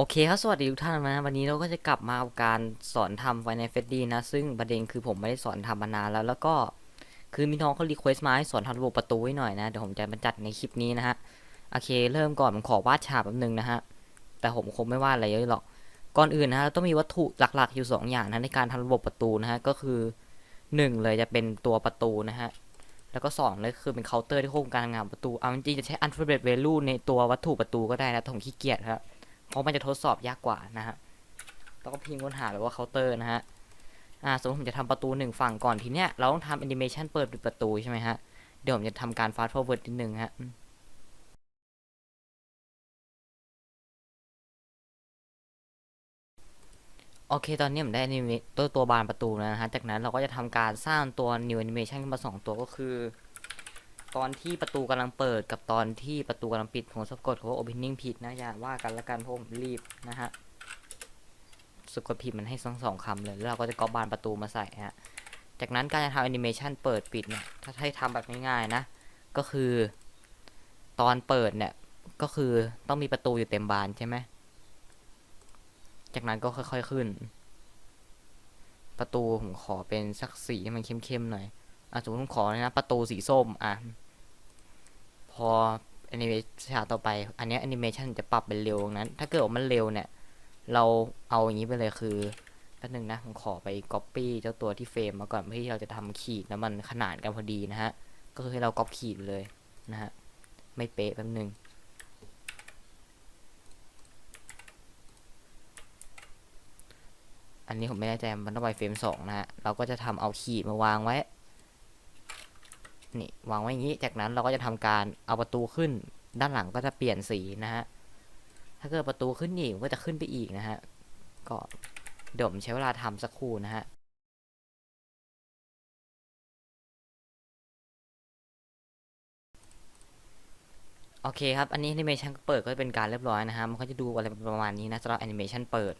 โอเคครับ สวัสดีทุกท่านนะ วันนี้เราก็จะกลับมาการสอนทำไฟในเฟดดี้นะ ซึ่งประเด็นคือผมไม่ได้สอนทำมานานแล้ว แล้วก็คือมีน้องเขารีเควสต์มาให้สอนทำระบบประตูให้หน่อยนะ เดี๋ยวผมจะมาจัดในคลิปนี้นะฮะ โอเค เริ่มก่อนผมขอวาดฉากแป๊บนึงนะฮะ แต่ผมคงไม่วาดอะไรเยอะหรอก ก่อนอื่นนะฮะต้องมีวัตถุหลักๆอยู่สองอย่างนะในการทำระบบประตูนะฮะ ก็คือหนึ่งเลยจะเป็นตัวประตูนะฮะ แล้วก็สองเลยคือเป็นเคาน์เตอร์ที่ควบคุมการทำงานประตู เอาจริงๆจะใช้ alphabet value ในตัววัตถุประตูก็ได้นะแต่ผมขี้เกียจครับ เพราะมันจะทดสอบยากกว่านะฮะแล้วก็พิมพ์ค้นหาแบบว่าเคาน์เตอร์นะฮะอ่าสมมติผมจะทำประตูหนึ่งฝั่งก่อนทีเนี้ยเราต้องทำแอนิเมชันเปิดปิดประตูใช่ไหมฮะเดี๋ยวผมจะทำการ fast forward นิดนึงฮะโอเค ตอนนี้ผมได้ anime ตัวตัวบานประตูแล้วนะฮะ จากนั้นเราก็จะทำการสร้างตัว new animation ขึ้นมาสองตัวก็คือ ตอนที่ประตูกำลังเปิดกับตอนที่ประตูกำลังปิดผมสะกดคำว่า opening ผิดนะอย่าว่ากันละกันเพราะผมรีบนะฮะสะกดผิดมันให้สองสองคำเลย แล้วเราก็จะก๊อปบานประตูมาใส่ฮะจากนั้นการจะทำแอนิเมชันเปิดปิดเนี่ยถ้าให้ทำแบบง่ายๆนะ ก็คือ ตอนเปิดเนี่ยก็คือต้องมีประตูอยู่เต็มบานใช่ไหมจากนั้นก็ค่อยๆขึ้น ประตูผมขอเป็นสักสีให้มันเข้มๆหน่อย อะสมมติผมขอเลยนะประตูสีส้มอะพอแอนิเมชันต่อไป อันนี้แอนิเมชันจะปรับเป็นเร็วนั้น ถ้าเกิดมันเร็วเนี่ย เราเอาอย่างนี้ไปเลยคือแป๊บนึงนะ ผมขอไป copy เจ้าตัวที่เฟรมมาก่อนเพื่อที่เราจะทำขีดแล้วมันขนาดกันพอดีนะฮะ ก็คือให้เราก๊อปขีดเลยนะฮะ ไม่เป๊ะแป๊บนึงอันนี้ผมไม่แน่ใจมันต้องไปเฟรมสองนะฮะ เราก็จะทำเอาขีดมาวางไว้ นี่วางไว้อย่างนี้ จากนั้นเราก็จะทำการเอาประตูขึ้น ด้านหลังก็จะเปลี่ยนสีนะฮะ ถ้าเกิดประตูขึ้นอีกก็จะขึ้นไปอีกนะฮะ ก็เดี๋ยวผมใช้เวลาทำสักครู่นะฮะโอเคครับ อันนี้แอนิเมชันเปิดก็เป็นการเรียบร้อยนะฮะ มันก็จะดูอะไรประมาณนี้นะสำหรับแอนิเมชันเปิด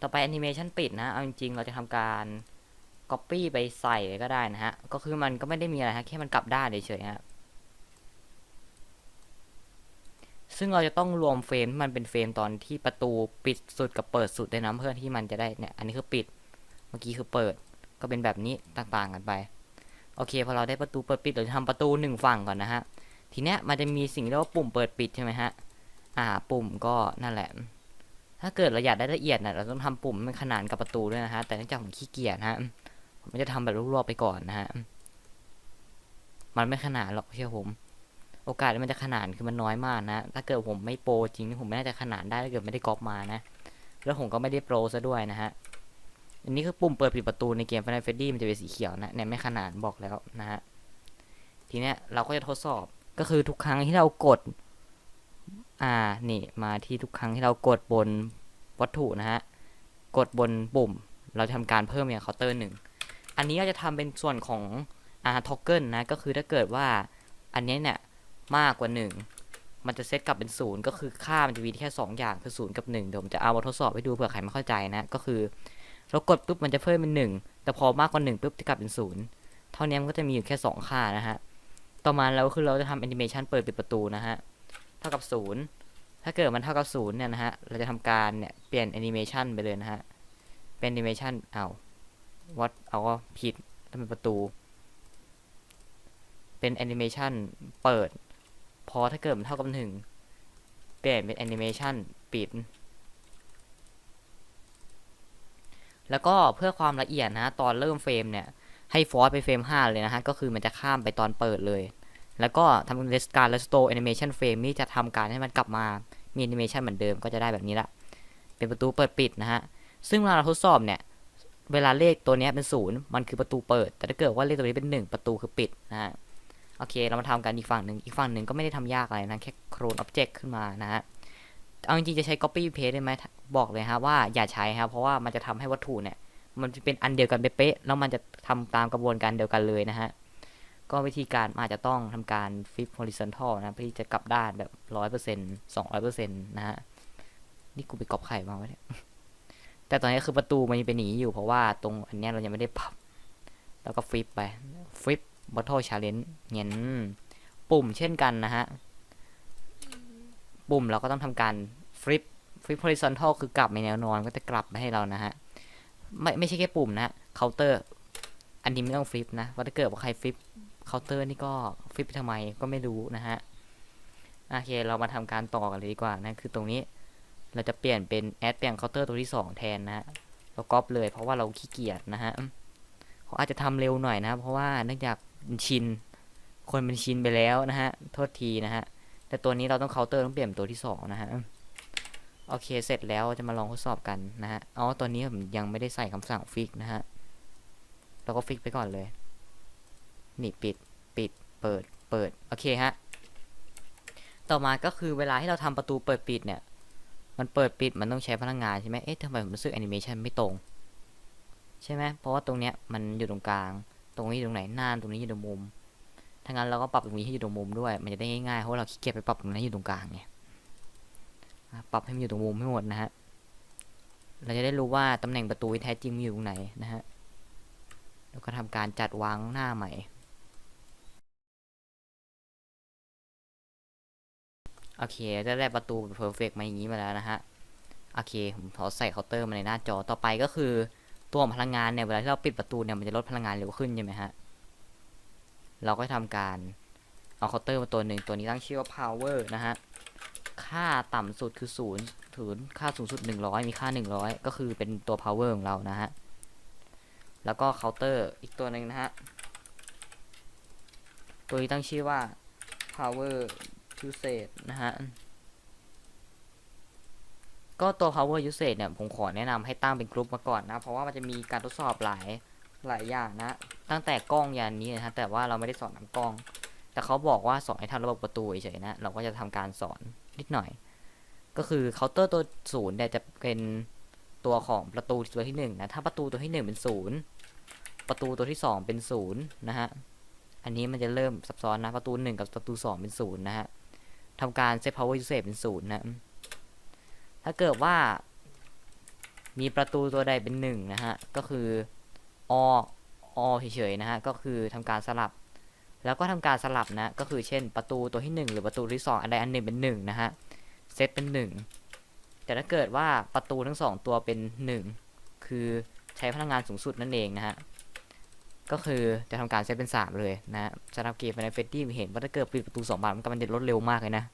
ต่อไปแอนิเมชันปิดนะ เอาจริงๆ เราจะทำการ Copy ไปใส่ก็ได้นะฮะ ก็คือมันก็ไม่ได้มีอะไรฮะ แค่มันกลับด้านเฉยๆฮะ ซึ่งเราจะต้องรวมเฟรมมันเป็นเฟรมตอนที่ประตูปิดสุดกับเปิดสุดด้วยนะเพื่อที่มันจะได้เนี่ย อันนี้คือปิด เมื่อกี้คือเปิด ก็เป็นแบบนี้ต่างๆกันไป โอเคพอเราได้ประตูเปิดปิดเราจะทำประตูหนึ่งฝั่งก่อนนะฮะ ทีเนี้ยมันจะมีสิ่งเรียกว่าปุ่มเปิดปิดใช่ไหมฮะ อ่า ปุ่มก็นั่นแหละถ้าเกิดเราอยากได้ละเอียดนะเราต้องทำปุ่มให้มันขนานกับประตูด้วยนะฮะ แต่เนื่องจากผมขี้เกียจนะฮะ ผมจะทำแบบรวบๆไปก่อนนะฮะ มันไม่ขนาดหรอกเชื่อผม โอกาสที่มันจะขนาดคือมันน้อยมากนะ ถ้าเกิดผมไม่โปรจริงนี่ผมไม่น่าจะขนาดได้ถ้าเกิดไม่ได้ก๊อปมานะ แล้วผมก็ไม่ได้โปรซะด้วยนะฮะ อันนี้คือปุ่มเปิดปิดประตูในเกม Final Fantasy มันจะเป็นสีเขียวนะเนี่ยไม่ขนาดบอกแล้วนะฮะ ทีเนี้ยเราก็จะทดสอบ ก็คือทุกครั้งที่เรากด อ่า นี่มาที่ทุกครั้งที่เรากดบนวัตถุนะฮะ กดบนปุ่ม เราจะทำการเพิ่มอย่างเคาน์เตอร์หนึ่ง อันนี้เราจะทำเป็นส่วนของอ่าท็อกเกิลนะ ก็คือถ้าเกิดว่าอันนี้เนี่ยมากกว่าหนึ่งมันจะเซตกลับเป็นศูนย์ก็คือค่ามันจะมีแค่สองอย่างคือศูนย์กับหนึ่งเดี๋ยวผมจะเอามาทดสอบให้ดูเผื่อใครไม่เข้าใจนะ ก็คือเรากดปุ๊บมันจะเพิ่มเป็นหนึ่งแต่พอมากกว่าหนึ่งปุ๊บจะกลับเป็นศูนย์เท่านี้มันก็จะมีอยู่แค่สองค่านะฮะ ต่อมาแล้วคือเราจะทำแอนิเมชันเปิดปิดประตูนะฮะ เท่ากับศูนย์ถ้าเกิดมันเท่ากับศูนย์เนี่ยนะฮะ เราจะทำการเนี่ยเปลี่ยนแอนิเมชันไปเลยนะฮะ เป็นแอนิเมชันเอา วัดเอาก็ผิดถ้าเป็นประตู เป็นแอนิเมชันเปิด พอถ้าเกิดมันเท่ากับหนึ่งเปลี่ยนเป็นแอนิเมชันปิด แล้วก็เพื่อความละเอียดนะ ตอนเริ่มเฟรมเนี่ย ให้ฟอสไปเฟรม 5 เลยนะฮะ ก็คือมันจะข้ามไปตอนเปิดเลย แล้วก็ทำ rest การ restore animation frame นี่จะทำการให้มันกลับมา มี animation เหมือนเดิมก็จะได้แบบนี้ละ เป็นประตูเปิดปิดนะฮะ ซึ่งเวลาเราทดสอบเนี่ย เวลาเลขตัวนี้เป็นศูนย์มันคือประตูเปิด แต่ถ้าเกิดว่าเลขตัวนี้เป็นหนึ่งประตูคือปิดนะฮะโอเค เรามาทำกันอีกฝั่งหนึ่งอีกฝั่งหนึ่งก็ไม่ได้ทำยากอะไรนะแค่โครน object ขึ้นมานะฮะเอาจริงๆจะใช้ copy paste ได้ไหมบอกเลยฮะว่าอย่าใช้ครับเพราะว่ามันจะทำให้วัตถุเนี่ย มันเป็นอันเดียวกันเป๊ะแล้วมันจะทำตามกระบวนการเดียวกันเลยนะฮะก็วิธีการอาจจะต้องทำการ flip horizontal นะเพื่อที่จะกลับด้านแบบร้อยเปอร์เซ็นต์สองร้อยเปอร์เซ็นต์นะฮะนี่กูไปกรอบไข่มาไวะเนี่ย แต่ตอนนี้คือประตูมันยังเป็นหนีอยู่เพราะว่าตรงอันเนี้ยเรายังไม่ได้ปรับ แล้วก็ฟลิปไปฟลิป bottle challenge เงี้ยปุ่มเช่นกันนะฮะ ปุ่มเราก็ต้องทำการฟลิป flip horizontal คือกลับในแนวนอนก็จะกลับมาให้เรานะฮะ ไม่ไม่ใช่แค่ปุ่มนะเคาน์เตอร์ อันนี้ไม่ต้องฟลิปนะว่าถ้าเกิดว่าใครฟลิปเคาน์เตอร์นี่ก็ฟลิปไปทำไมก็ไม่รู้นะฮะ โอเคเรามาทำการต่อกันเลยดีกว่านะคือตรงนี้ เราจะเปลี่ยนเป็นแอดเปลี่ยนเคาน์เตอร์ตัวที่สองแทนนะฮะเราก๊อปเลยเพราะว่าเราขี้เกียจนะฮะเขาอาจจะทำเร็วหน่อยนะ เพราะว่าเนื่องจากมันชิน คนมันชินไปแล้วนะฮะ โทษทีนะฮะ แต่ตัวนี้เราต้องเคาน์เตอร์ต้องเปลี่ยนตัวที่สองนะฮะ โอเค เสร็จแล้วจะมาลองทดสอบกันนะฮะ อ๋อ ตัวนี้ผมยังไม่ได้ใส่คำสั่งฟิกนะฮะ เราก็ฟิกไปก่อนเลย นี่ปิด ปิด เปิด เปิด โอเคฮะ ต่อมาก็คือเวลาที่เราทำประตูเปิดปิดเนี่ย มันเปิดปิดมันต้องใช้พลังงานใช่ไหมเอ๊ะทำไมผมรู้สึกแอนิเมชันไม่ตรง ใช่ไหมเพราะว่าตรงเนี้ยมันอยู่ตรงกลาง ตรงนี้อยู่ตรงไหนหน้าตรงนี้อยู่ตรงมุมถ้างั้นเราก็ปรับตรงนี้ให้อยู่ตรงมุมด้วย มันจะได้ง่ายๆเพราะเราขี้เกียจไปปรับตรงนั้นอยู่ตรงกลางไงปรับให้มันอยู่ตรงมุมให้หมดนะฮะเราจะได้รู้ว่าตำแหน่งประตูแท้จริงมันอยู่ตรงไหนนะฮะแล้วก็ทำการจัดวางหน้าใหม่ โอเคจะได้ประตูเพอร์เฟกมาอย่างนี้มาแล้วนะฮะ โอเค ผมขอใส่เคาน์เตอร์มาในหน้าจอต่อไปก็คือ ตัวพลังงานเนี่ย เวลาที่เราปิดประตูเนี่ย มันจะลดพลังงานเร็วขึ้นใช่ไหมฮะ เราก็ทำการ เอาเคาน์เตอร์มาตัวหนึ่งตัวนี้ตั้งชื่อว่า power นะฮะ ค่าต่ำสุดคือศูนย์ศูนย์ค่าสูงสุดหนึ่งร้อยมีค่าหนึ่งร้อยก็คือเป็นตัว power ของเรานะฮะ แล้วก็เคาน์เตอร์อีกตัวหนึ่งนะฮะ ตัวนี้ตั้งชื่อว่า power usage นะฮะ ก็ตัว power usage เนี่ย ผมขอแนะนำให้ตั้งเป็นกลุ่มมาก่อนนะ เพราะว่ามันจะมีการทดสอบหลาย หลายอย่างนะ ตั้งแต่กล้องยันนี้นะฮะ แต่ว่าเราไม่ได้สอนทำกล้อง แต่เขาบอกว่าสอนให้ทำระบบประตูเฉยๆนะ เราก็จะทำการสอนนิดหน่อย ก็คือเคาน์เตอร์ตัวศูนย์เนี่ยจะเป็นตัวของประตูตัวที่หนึ่งนะ ถ้าประตูตัวที่หนึ่งเป็นศูนย์ประตูตัวที่สองเป็นศูนย์นะฮะ อันนี้มันจะเริ่มซับซ้อนนะ ประตูหนึ่งกับประตูสองเป็นศูนย์นะฮะ ทำการ set power usage เป็นศูนย์นะ ถ้าเกิดว่า มีประตูตัวใดเป็นหนึ่งนะฮะ ก็คือ ออเฉยๆนะฮะ ก็คือทำการสลับ แล้วก็ทำการสลับนะ ก็คือเช่นประตูตัวที่หนึ่งหรือประตูที่สองอันใดอันหนึ่งเป็นหนึ่งนะฮะ เซตเป็นหนึ่งแต่ถ้าเกิดว่าประตูทั้งสองตัวเป็นหนึ่งคือใช้พลังงานสูงสุดนั่นเองนะฮะ ก็คือจะทำการเซตเป็นสามเลยนะฮะสำหรับเกมในเฟดดี้เห็นว่าถ้าเกิดปิดประตูสองบานมันก็มันจะลดเร็วมากเลยนะ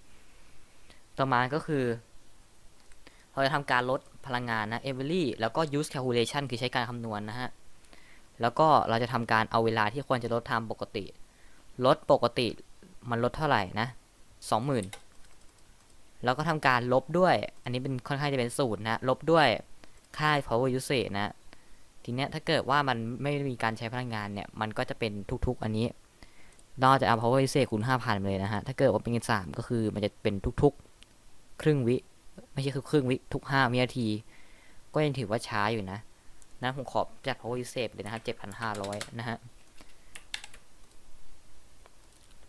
ต่อมาก็คือเราจะทำการลดพลังงานนะ every แล้วก็ use calculation คือใช้การคำนวณนะฮะ แล้วก็เราจะทำการเอาเวลาที่ควรจะลดทำปกติ ลดปกติมันลดเท่าไหร่นะสองหมื่นแล้วก็ทำการลบด้วย อันนี้เป็นค่อนข้างจะเป็นสูตรนะ ลบด้วยค่า power usage นะ ทีเนี้ยถ้าเกิดว่ามันไม่มีการใช้พลังงานเนี่ย มันก็จะเป็นทุกๆ อันนี้นอกจากเอา power usage คูณ5,000เลยนะฮะ ถ้าเกิดว่าเป็นเงินสามก็คือมันจะเป็นทุกๆ ครึ่งวิ ไม่ใช่คือครึ่งวิทุก5วินาที ก็ยังถือว่าช้าอยู่นะ นะผมขอจัด power usage เลยนะฮะ7,500 นะฮะ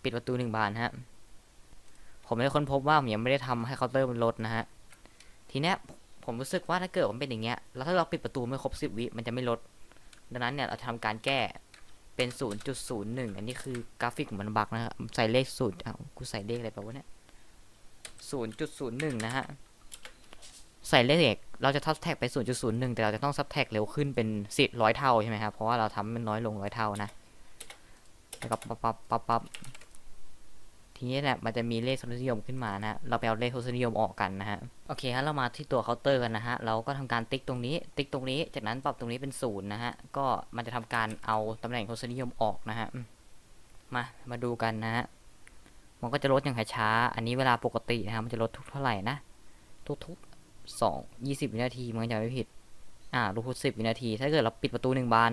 ปิดประตูหนึ่งบานฮะ ผมได้ค้นพบว่าผมยังไม่ได้ทำให้เคาน์เตอร์มันลดนะฮะ ทีเนี้ย ผมรู้สึกว่าถ้าเกิดมันเป็นอย่างเงี้ย แล้วถ้าเราปิดประตูไม่ครบสิบวิมันจะไม่ลด ดังนั้นเนี่ยเราจะทำการแก้เป็น 0.01 อันนี้คือกราฟิกมันบักนะฮะใส่เลขศูนย์อ้าวกูใส่เลขอะไรไปวะเนี่ย 0.01 นะฮะ ใส่เลขเราจะทับแท็กไป 0.01 แต่เราจะต้องซับแท็กเร็วขึ้นเป็นสิบร้อยเท่าใช่ไหมครับ เพราะว่าเราทำมันน้อยลงร้อยเท่านะ แล้วก็ปั๊บปั๊บปั๊บปั๊บ ทีนี้เนี่ยมันจะมีเลขทศนิยมขึ้นมานะฮะเราไปเอาเลขทศนิยมออกกันนะฮะโอเคฮะเรามาที่ตัวเคาน์เตอร์กันนะฮะเราก็ทำการติ๊กตรงนี้ ติ๊กตรงนี้ จากนั้นปรับตรงนี้เป็นศูนย์นะฮะก็มันจะทำการเอาตำแหน่งทศนิยมออกนะฮะมามาดูกันนะฮะมันก็จะลดอย่างช้าอันนี้เวลาปกตินะฮะมันจะลดทุกเท่าไหร่นะทุกๆสองยี่สิบวินาทีมันจะไม่ผิดอ่าทุกสิบวินาที ถ้าเกิดเราปิดประตูหนึ่งบาน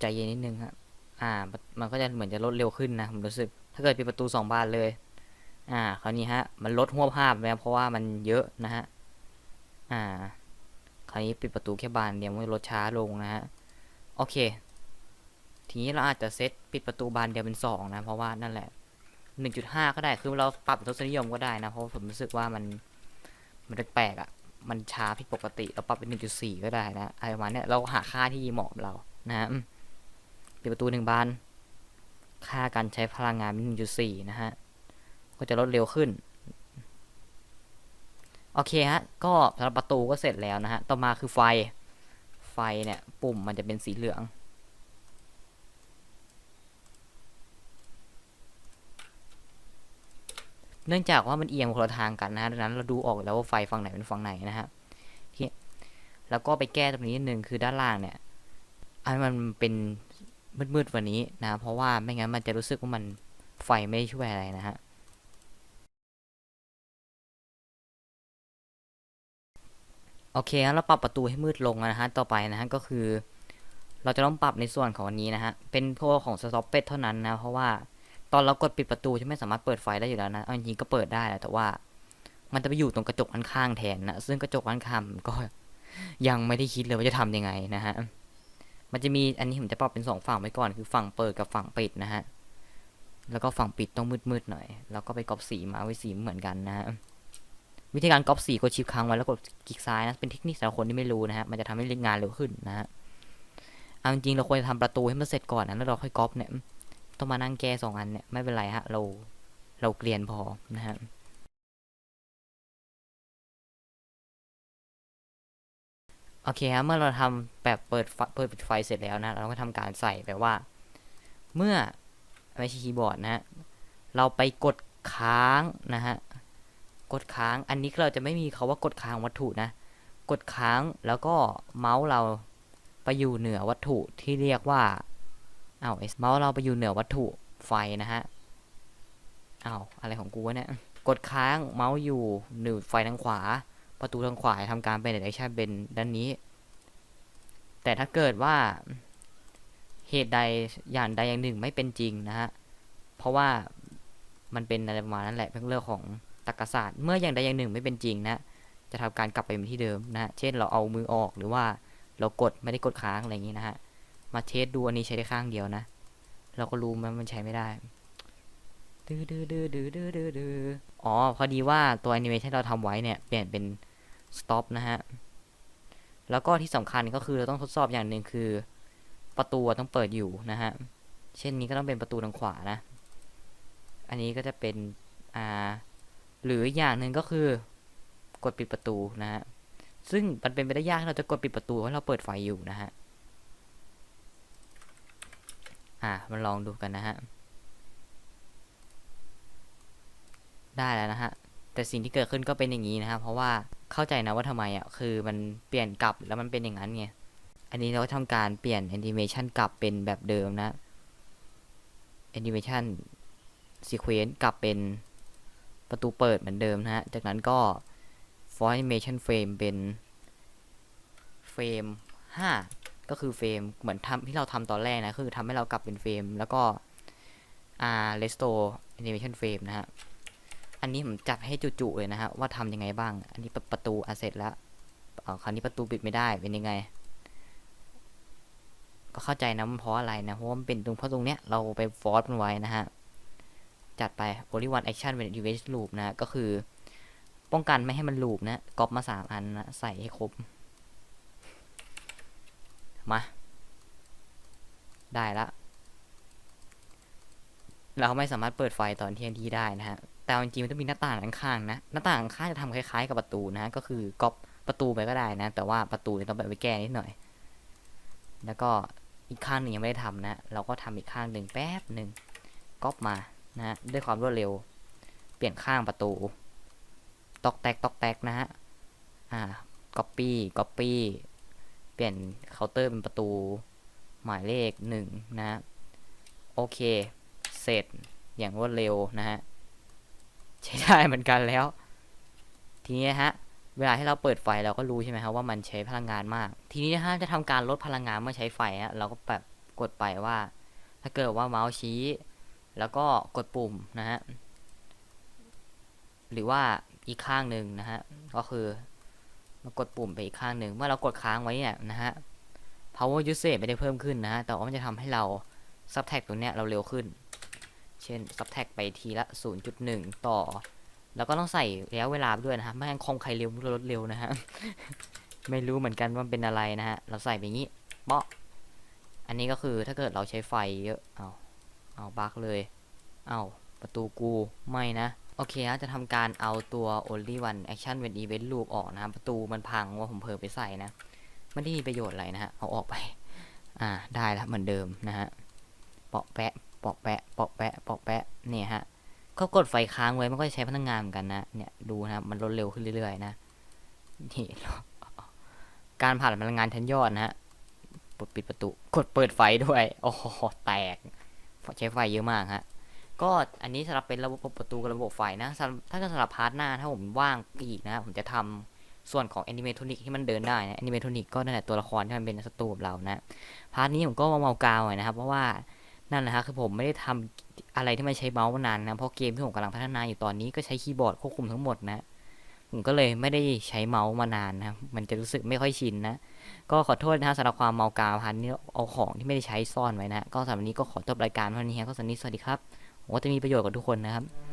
ใจเย็นนิดนึงครับอ่า มันก็จะเหมือนจะลดเร็วขึ้นนะผมรู้สึก ถ้าเกิดปิดประตูสองบานเลย อ่า คราวนี้ฮะ มันลดหัวภาพแล้วเพราะว่ามันเยอะนะฮะ อ่า คราวนี้ปิดประตูแค่บานเดียวมันลดช้าลงนะฮะ โอเค ทีนี้เราอาจจะเซตปิดประตูบานเดียวเป็นสองนะ เพราะว่านั่นแหละ หนึ่งจุดห้าก็ได้ คือเราปรับทศนิยมก็ได้นะ เพราะผมรู้สึกว่ามัน มันแปลกๆอะ มันช้าผิดปกติ เราปรับเป็นหนึ่งจุดสี่ก็ได้นะ อะไรประมาณเนี้ยเราหาค่าที่เหมาะกับเรา นะฮะ ปิดประตูหนึ่งบาน ค่าการใช้พลังงานเป็นหนึ่งจุดสี่นะฮะ ก็จะลดเร็วขึ้น โอเคฮะ ก็สำหรับประตูก็เสร็จแล้วนะฮะ ต่อมาคือไฟ ไฟเนี่ย ปุ่มมันจะเป็นสีเหลืองเนื่องจากว่ามันเอียงคนละทางกันนะฮะดังนั้นเราดูออกแล้วว่าไฟฝั่งไหนเป็นฝั่งไหนนะฮะแล้วก็ไปแก้ตรงนี้นิดนึงคือด้านล่างเนี่ยอันมันเป็น มืดๆกว่านี้นะ เพราะว่าไม่งั้นมันจะรู้สึกว่ามันไฟไม่ช่วยอะไรนะฮะโอเคงั้นเราปรับประตูให้มืดลงนะฮะต่อไปนะฮะก็คือ เราจะต้องปรับในส่วนของอันนี้นะฮะเป็นพวกของสต็อปเป็ดเท่านั้นนะเพราะว่าตอนเรากดปิดประตูจะไม่สามารถเปิดไฟได้อยู่แล้วนะเอาจริงๆก็เปิดได้แหละแต่ว่า มันจะไปอยู่ตรงกระจกด้านข้างแทนนะซึ่งกระจกด้านข้างก็ยังไม่ได้คิดเลยว่าจะทำยังไงนะฮะ มันจะมีอันนี้ผมจะปรับเป็นสองฝั่งไว้ก่อนคือฝั่งเปิดกับฝั่งปิดนะฮะ แล้วก็ฝั่งปิดต้องมืดๆหน่อย แล้วก็ไปกรอบสีมาไว้สีเหมือนกันนะฮะ วิธีการก๊อปสีกดชิปค้างไว้แล้วกดคลิกซ้ายนะ เป็นเทคนิคสำหรับคนที่ไม่รู้นะฮะ มันจะทำให้งานเร็วขึ้นนะฮะ เอาจริงเราควรจะทำประตูให้มันเสร็จก่อนนะแล้วเราค่อยก๊อปเนี่ย ต้องมานั่งแก้สองอันเนี่ยไม่เป็นไรฮะ เราเราเกลียนพอนะฮะ โอเคครับเมื่อเราทำแบบเปิดไฟเปิดปิดไฟเสร็จแล้วนะ เราก็ทำการใส่แบบว่า เมื่อไม่ใช่คีย์บอร์ดนะฮะเราไปกดค้างนะฮะกดค้างอันนี้เราจะไม่มีเขาว่ากดค้างวัตถุนะ กดค้างแล้วก็เมาส์เราไปอยู่เหนือวัตถุที่เรียกว่าเอ้าเอสเมาส์เราไปอยู่เหนือวัตถุไฟนะฮะอ้าวอะไรของกูวะเนี่ยกดค้างเมาส์อยู่เหนือไฟทางขวา ประตูทางขวาทำการเป็น direction เป็นด้านนี้ แต่ถ้าเกิดว่าเหตุใดอย่างใดอย่างหนึ่งไม่เป็นจริงนะฮะ เพราะว่ามันเป็นอะไรประมาณนั้นแหละเป็นเรื่องของตรรกศาสตร์เมื่ออย่างใดอย่างหนึ่งไม่เป็นจริงนะจะทำการกลับไปเหมือนที่เดิมนะฮะเช่นเราเอามือออกหรือว่าเรากดไม่ได้กดค้างอะไรอย่างนี้นะฮะมาเทสดูอันนี้ใช้ได้ข้างเดียวนะ เราก็รู้มันมันใช้ไม่ได้ ดื้อดื้อดื้อดื้อดื้อดื้อดื้ออ๋อ พอดีว่าตัวแอนิเมชันเราทำไว้เนี่ย เปลี่ยนเป็น stop นะฮะ แล้วก็ที่สำคัญก็คือเราต้องทดสอบอย่างหนึ่งคือ ประตูต้องเปิดอยู่นะฮะ เช่นนี้ก็ต้องเป็นประตูทางขวานะ อันนี้ก็จะเป็น อ่า หรืออย่างหนึ่งก็คือกดปิดประตูนะฮะ ซึ่งมันเป็นไปได้ยากที่เราจะกดปิดประตูเพราะเราเปิดไฟอยู่นะฮะ อ่ามาลองดูกันนะฮะ ได้แล้วนะฮะ แต่สิ่งที่เกิดขึ้นก็เป็นอย่างนี้นะครับ เพราะว่าเข้าใจนะว่าทำไมอะ คือมันเปลี่ยนกลับแล้วมันเป็นอย่างนั้นไง อันนี้เราก็ทำการเปลี่ยนแอนิเมชันกลับเป็นแบบเดิมนะแอนิเมชันซีเควนต์กลับเป็นประตูเปิดเหมือนเดิมนะฮะ จากนั้นก็ for animation frame เป็นเฟรม5ก็คือเฟรมเหมือนทำที่เราทำตอนแรกนะ คือทำให้เรากลับเป็นเฟรมแล้วก็อ่า restore animation frame นะฮะ อันนี้ผมจัดให้จุๆเลยนะฮะว่าทำยังไงบ้าง อันนี้ประตูอะเสร็จแล้วคราวนี้ประตูปิดไม่ได้เป็นยังไง ก็เข้าใจนะมันเพราะอะไรนะเพราะมันเป็นตรงเพราะตรงเนี้ยเราไปฟอร์สมันไว้นะฮะจัดไป only one action when erase loop นะก็คือ ป้องกันไม่ให้มันลูปนะก๊อปมาสามอันนะใส่ให้ครบ มา ได้ละเราไม่สามารถเปิดไฟตอนเที่ยงทีได้นะฮะ แต่จริงๆมันต้องมีหน้าต่างข้างๆนะ หน้าต่างข้างจะทำคล้ายๆกับประตูนะ ก็คือก๊อปประตูไปก็ได้นะ แต่ว่าประตูต้องไปไปแก้นิดหน่อย แล้วก็อีกข้างหนึ่งยังไม่ได้ทำนะ เราก็ทำอีกข้างหนึ่งแป๊บหนึ่งก๊อปมานะ ด้วยความรวดเร็ว เปลี่ยนข้างประตู ตอกแตกตอกแตกนะฮะ อ่า copy copy เปลี่ยนเคาน์เตอร์เป็นประตู หมายเลขหนึ่งนะฮะโอเค เสร็จอย่างรวดเร็วนะฮะ ใช้ได้เหมือนกันแล้ว ทีนี้ฮะ เวลาที่เราเปิดไฟเราก็รู้ใช่ไหมครับว่ามันใช้พลังงานมาก ทีนี้นะฮะจะทำการลดพลังงานเมื่อใช้ไฟฮะเราก็แบบกดไปว่า ถ้าเกิดว่าเมาส์ชี้ แล้วก็กดปุ่มนะฮะหรือว่าอีกข้างหนึ่งนะฮะก็คือมากดปุ่มไปอีกข้างหนึ่งเมื่อเรากดค้างไว้เนี่ยนะฮะ power usage ไม่ได้เพิ่มขึ้นนะฮะแต่ว่ามันจะทำให้เรา subtract ตรงเนี้ยเราเร็วขึ้น เช่น subtract ไปทีละ 0.1 ต่อ แล้วก็ต้องใส่ระยะเวลาด้วยนะฮะไม่งั้นคอมใครเร็วลดเร็วนะฮะ ไม่รู้เหมือนกันว่าเป็นอะไรนะฮะ เราใส่ไปงี้เปาะอันนี้ก็คือถ้าเกิดเราใช้ไฟเยอะเอาเอาบั๊กเลย เอาประตูกูไม่นะ โอเคฮะจะทำการเอาตัว only one action when event loop ออกนะครับประตูมันพังว่าผมเผลอไปใส่นะไม่ได้มีประโยชน์อะไรนะฮะ เอาออกไป อ่าได้แล้วเหมือนเดิมนะฮะเปาะแปะ ปาะแปะเปาะแปะเปาะแปะเนี่ยฮะก็กดไฟค้างไว้มันก็ใช้พลังงานเหมือนกันนะเนี่ยดูนะมันลดเร็วขึ้นเรื่อยๆนะนี่การผ่านพลังงานชั้นยอดนะฮะกดปิดประตูกดเปิดไฟด้วย โอ้โหแตกใช้ไฟเยอะมากฮะก็อันนี้สำหรับเป็นระบบประตูกับระบบไฟนะถ้าเกิดสำหรับพาร์ทหน้าถ้าผมว่างอีกนะผมจะทำส่วนของแอนิเมทอนิกที่มันเดินได้นะแอนิเมทอนิกก็นั่นแหละตัวละครที่มันเป็นศัตรูกับเรานะพาร์ทนี้ผมก็มาเมากาวหน่อยนะครับเพราะว่า นั่นแหละครับคือผมไม่ได้ทำอะไรที่มันใช้เมาส์มานานนะ เพราะเกมที่ผมกำลังพัฒนาอยู่ตอนนี้ก็ใช้คีย์บอร์ดควบคุมทั้งหมดนะ ผมก็เลยไม่ได้ใช้เมาส์มานานนะ มันจะรู้สึกไม่ค่อยชินนะ ก็ขอโทษนะสำหรับความเมากาวพันนี้เอาของที่ไม่ได้ใช้ซ่อนไว้นะ ก็สำหรับนี้ก็ขอจบรายการเท่านี้ครับก็สวัสดีสวัสดีครับผมว่าจะมีประโยชน์กับทุกคนนะครับ